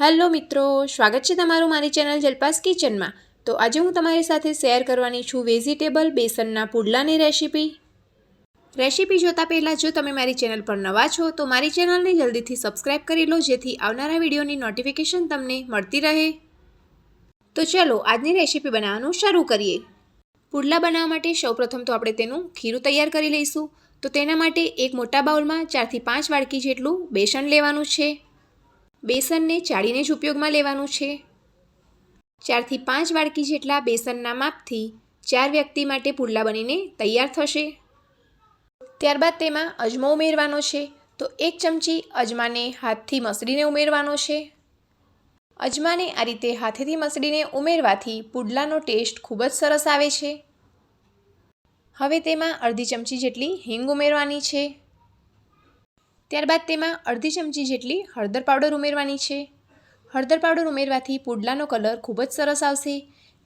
Hello મિત્રો, સ્વાગત છે તમારું મારી ચેનલ જલપાસ કિચનમાં. તો આજે હું તમારી સાથે શેર કરવાની છું વેજીટેબલ બેસનના પુડલાની રેસીપી. રેસીપી જોતાં પહેલાં જો તમે મારી ચેનલ પર નવા છો, તો મારી ચેનલને જલ્દીથી સબસ્ક્રાઇબ કરી લો, જેથી આવનારા વિડીયોની નોટિફિકેશન તમને મળતી રહે. તો ચલો, આજની રેસીપી બનાવવાનું શરૂ કરીએ. પુડલા બનાવવા માટે સૌપ્રથમ તો આપણે તેનું ખીરું તૈયાર કરી લઈશું. તો તેના માટે એક મોટા બાઉલમાં ચારથી પાંચ વાડકી જેટલું બેસન લેવાનું છે. બેસનને ચાળીને જ ઉપયોગમાં લેવાનું છે. ચારથી પાંચ વાડકી જેટલા બેસનના માપથી ચાર વ્યક્તિ માટે પુડલા બનીને તૈયાર થશે. ત્યારબાદ તેમાં અજમો ઉમેરવાનો છે. તો એક ચમચી અજમાને હાથથી મસળીને ઉમેરવાનો છે. અજમાને આ રીતે હાથેથી મસળીને ઉમેરવાથી પુડલાનો ટેસ્ટ ખૂબ જ સરસ આવે છે. હવે તેમાં અડધી ચમચી જેટલી હિંગ ઉમેરવાની છે. ત્યારબાદ તેમાં અડધી ચમચી જેટલી હળદર પાવડર ઉમેરવાની છે. હળદર પાવડર ઉમેરવાથી પુડલાનો કલર ખૂબ જ સરસ આવશે.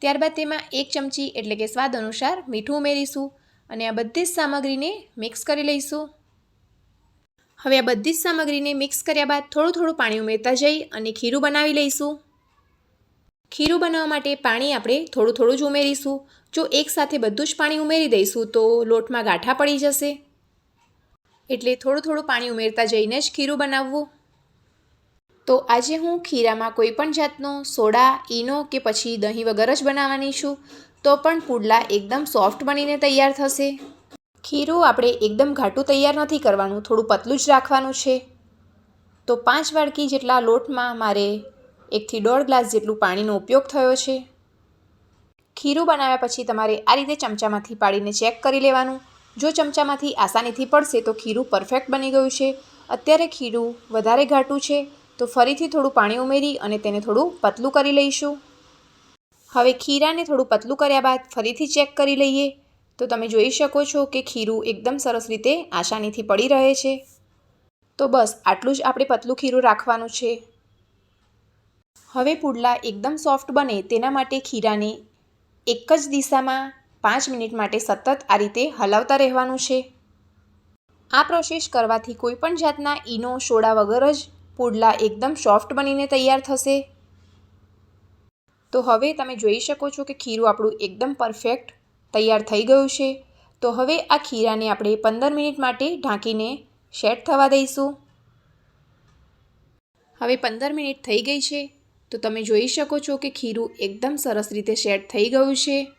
ત્યારબાદ તેમાં એક ચમચી એટલે કે સ્વાદ અનુસાર મીઠું ઉમેરીશું અને આ બધી જ સામગ્રીને મિક્સ કરી લઈશું. હવે આ બધી જ સામગ્રીને મિક્સ કર્યા બાદ થોડું થોડું પાણી ઉમેરતા જઈ અને ખીરું બનાવી લઈશું. ખીરું બનાવવા માટે પાણી આપણે થોડું થોડું જ ઉમેરીશું. જો એકસાથે બધું જ પાણી ઉમેરી દઈશું તો લોટમાં ગાંઠા પડી જશે. એટલે થોડું થોડું પાણી ઉમેરતા જઈને જ ખીરું બનાવવું. તો આજે હું ખીરામાં કોઈ પણ જાતનો સોડા, ઈનો કે પછી દહીં વગર જ બનાવવાની છું, તો પણ પુડલા એકદમ સોફ્ટ બનીને તૈયાર થશે. ખીરું આપણે એકદમ ઘાટું તૈયાર નથી કરવાનું, થોડું પતલું જ રાખવાનું છે. તો પાંચ વાડકી જેટલા લોટમાં મારે એકથી દોઢ ગ્લાસ જેટલું પાણીનો ઉપયોગ થયો છે. ખીરું બનાવ્યા પછી તમારે આ રીતે ચમચામાંથી પાડીને ચેક કરી લેવાનું. જો ચમચામાંથી આસાનીથી પડશે તો ખીરું પરફેક્ટ બની ગયું છે. અત્યારે ખીરું વધારે ઘાટું છે, તો ફરીથી થોડું પાણી ઉમેરી અને તેને થોડું પતલું કરી લઈશું. હવે ખીરાને થોડું પતલું કર્યા બાદ ફરીથી ચેક કરી લઈએ. તો તમે જોઈ શકો છો કે ખીરું એકદમ સરસ રીતે આસાનીથી પડી રહે છે. તો બસ, આટલું જ આપણે પતલું ખીરું રાખવાનું છે. હવે પુડલા એકદમ સોફ્ટ બને તેના માટે ખીરાને એક જ દિશામાં પાંચ મિનિટ માટે સતત આ રીતે હલાવતા રહેવાનું છે. આ પ્રોસેસ કરવાથી કોઈપણ જાતના ઈનો, સોડા વગર જ પુડલા એકદમ સોફ્ટ બનીને તૈયાર થશે. તો હવે તમે જોઈ શકો છો કે ખીરું આપણું એકદમ પરફેક્ટ તૈયાર થઈ ગયું છે. તો હવે આ ખીરાને આપણે પંદર મિનિટ માટે ઢાંકીને સેટ થવા દઈશું. હવે પંદર મિનિટ થઈ ગઈ છે. તો તમે જોઈ શકો છો કે ખીરું એકદમ સરસ રીતે સેટ થઈ ગયું છે.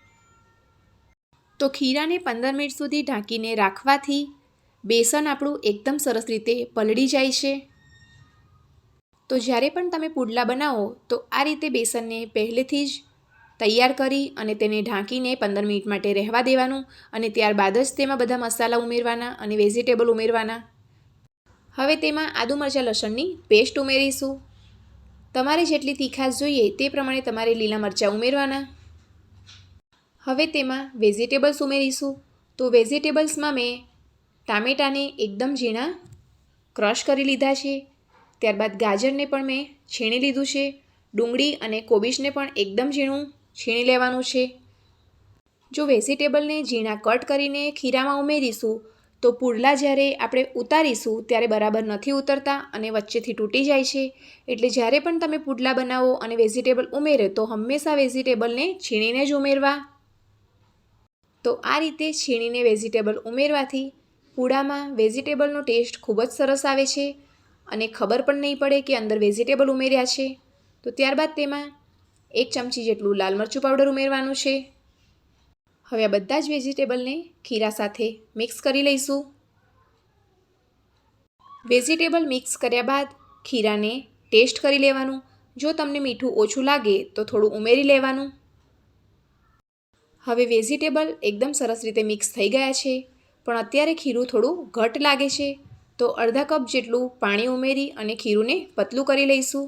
તો ખીરાને પંદર મિનિટ સુધી ઢાંકીને રાખવાથી બેસન આપણું એકદમ સરસ રીતે પલળી જાય છે. તો જ્યારે પણ તમે પુડલા બનાવો, તો આ રીતે બેસનને પહેલેથી જ તૈયાર કરી અને તેને ઢાંકીને પંદર મિનિટ માટે રહેવા દેવાનું અને ત્યારબાદ જ તેમાં બધા મસાલા ઉમેરવાના અને વેજીટેબલ ઉમેરવાના. હવે તેમાં આદુ મરચાં લસણની પેસ્ટ ઉમેરીશું. તમારે જેટલી તીખાશ જોઈએ તે પ્રમાણે તમારે લીલા મરચાં ઉમેરવાના. હવે તેમાં વેજીટેબલ્સ ઉમેરીશું. તો વેજીટેબલ્સમાં મેં ટામેટાને એકદમ ઝીણા ક્રશ કરી લીધા છે. ત્યારબાદ ગાજરને પણ મેં છીણી લીધું છે. ડુંગળી અને કોબીજને પણ એકદમ ઝીણું છીણી લેવાનું છે. જો વેજીટેબલને ઝીણા કટ કરીને ખીરામાં ઉમેરીશું, તો પુડલા જ્યારે આપણે ઉતારીશું, ત્યારે બરાબર નથી ઉતરતા અને વચ્ચેથી તૂટી જાય છે. એટલે જ્યારે પણ તમે પુડલા બનાવો અને વેજીટેબલ ઉમેરે, તો હંમેશા વેજીટેબલને છીણીને જ ઉમેરવા. તો આ રીતે છીણીને વેજીટેબલ ઉમેરવાથી પૂડામાં વેજીટેબલનો ટેસ્ટ ખૂબ જ સરસ આવે છે અને ખબર પણ નહીં પડે કે અંદર વેજીટેબલ ઉમેર્યા છે. તો ત્યારબાદ તેમાં એક ચમચી જેટલું લાલ મરચું પાવડર ઉમેરવાનું છે. હવે આ બધા જ વેજીટેબલને ખીરા સાથે મિક્સ કરી લઈશું. વેજીટેબલ મિક્સ કર્યા બાદ ખીરાને ટેસ્ટ કરી લેવાનું. જો તમને મીઠું ઓછું લાગે તો થોડું ઉમેરી લેવાનું. હવે વેજીટેબલ એકદમ સરસ રીતે મિક્સ થઈ ગયા છે, પણ અત્યારે ખીરું થોડું ઘટ લાગે છે. તો અડધા કપ જેટલું પાણી ઉમેરી અને ખીરુંને પતલું કરી લઈશું.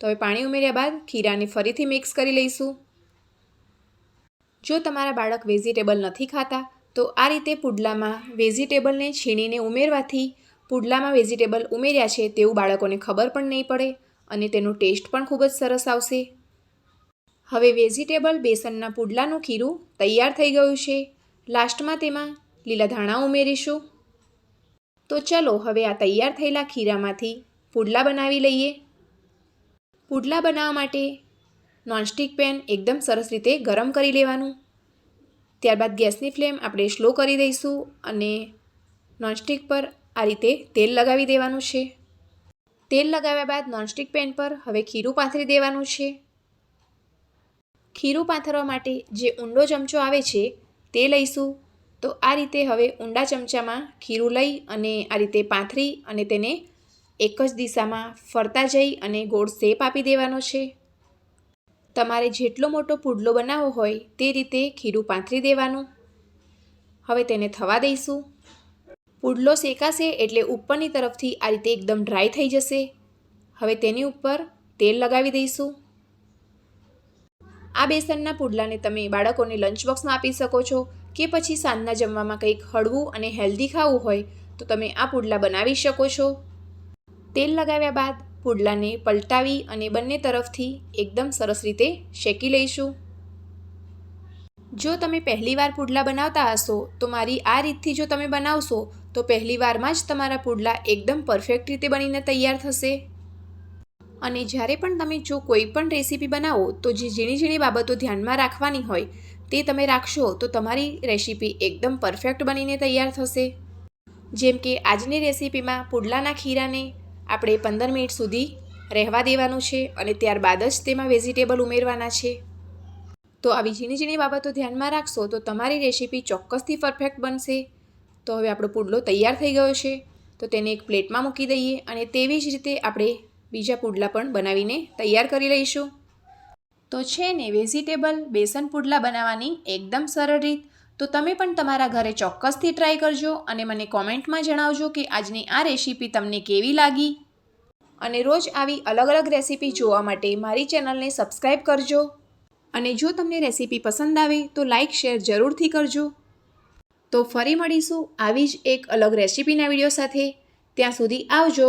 તો હવે પાણી ઉમેર્યા બાદ ખીરાને ફરીથી મિક્સ કરી લઈશું. જો તમારા બાળક વેજીટેબલ નથી ખાતા, તો આ રીતે પુડલામાં વેજીટેબલને છીણીને ઉમેરવાથી પુડલામાં વેજીટેબલ ઉમેર્યા છે તેવું બાળકોને ખબર પણ નહીં પડે અને તેનો ટેસ્ટ પણ ખૂબ જ સરસ આવશે. હવે વેજીટેબલ બેસનના પુડલાનું ખીરું તૈયાર થઈ ગયું છે. લાસ્ટમાં તેમાં લીલા ધાણા ઉમેરીશું. તો ચલો હવે આ તૈયાર થયેલા ખીરામાંથી પુડલા બનાવી લઈએ. પુડલા બનાવવા માટે નોનસ્ટિક પેન એકદમ સરસ રીતે ગરમ કરી લેવાનું. ત્યારબાદ ગેસની ફ્લેમ આપણે સ્લો કરી દઈશું અને નોનસ્ટિક પર આ રીતે તેલ લગાવી દેવાનું છે. તેલ લગાવ્યા બાદ નોનસ્ટિક પેન પર હવે ખીરું પાથરી દેવાનું છે. ખીરું પાથરવા માટે જે ઊંડો ચમચો આવે છે, તે લઈશું. તો આ રીતે હવે ઊંડા ચમચામાં ખીરું લઈ અને આ રીતે પાથરી અને તેને એક જ દિશામાં ફરતા જઈ અને ગોળ શેપ આપી દેવાનો છે. તમારે જેટલો મોટો પુડલો બનાવવો હોય, તે રીતે ખીરું પાથરી દેવાનું. હવે તેને થવા દઈશું. પુડલો શેકાશે એટલે ઉપરની તરફથી આ રીતે એકદમ ડ્રાય થઈ જશે. હવે તેની ઉપર તેલ લગાવી દઈશું. આ બેસનના પુડલાને તમે બાળકોને લંચ બોક્સમાં આપી શકો છો કે પછી સાંજના જમવામાં કંઈક હળવું અને હેલ્ધી ખાવું હોય તો તમે આ પુડલા બનાવી શકો છો. તેલ લગાવ્યા બાદ પુડલાને પલટાવી અને બંને તરફથી એકદમ સરસ રીતે શેકી લઈશું. જો તમે પહેલીવાર પુડલા બનાવતા હશો તો મારી આ રીતથી જો તમે બનાવશો તો પહેલીવારમાં જ તમારા પુડલા એકદમ પરફેક્ટ રીતે બનીને તૈયાર થશે. અને જ્યારે પણ તમે જો કોઈ પણ રેસીપી બનાવો, તો જે ઝીણી ઝીણી બાબતો ધ્યાનમાં રાખવાની હોય, તે તમે રાખશો, તો તમારી રેસીપી એકદમ પરફેક્ટ બનીને તૈયાર થશે. જેમ કે આજની રેસીપીમાં પુડલાના ખીરાને આપણે પંદર મિનિટ સુધી રહેવા દેવાનું છે અને ત્યારબાદ જ તેમાં વેજીટેબલ ઉમેરવાના છે. તો આવી ઝીણી ઝીણી બાબતો ધ્યાનમાં રાખશો, તો તમારી રેસીપી ચોક્કસથી પરફેક્ટ બનશે. તો હવે આપણો પુડલો તૈયાર થઈ ગયો છે, તો તેને એક પ્લેટમાં મૂકી દઈએ અને તેવી જ રીતે આપણે બીજા પુડલા પણ બનાવીને તૈયાર કરી લઈશું. તો છે ને, વેજીટેબલ બેસન પુડલા બનાવવાની એકદમ સરળ રીત. તો તમે પણ તમારા ઘરે ચોક્કસથી ટ્રાય કરજો અને મને કોમેન્ટમાં જણાવજો કે આજની આ રેસીપી તમને કેવી લાગી. અને રોજ આવી અલગ અલગ રેસીપી જોવા માટે મારી ચેનલને સબસ્ક્રાઈબ કરજો. અને જો તમને રેસીપી પસંદ આવે તો લાઇક, શેર જરૂરથી કરજો. તો ફરી મળીશું આવી જ એક અલગ રેસીપીના વીડિયો સાથે. ત્યાં સુધી આવજો.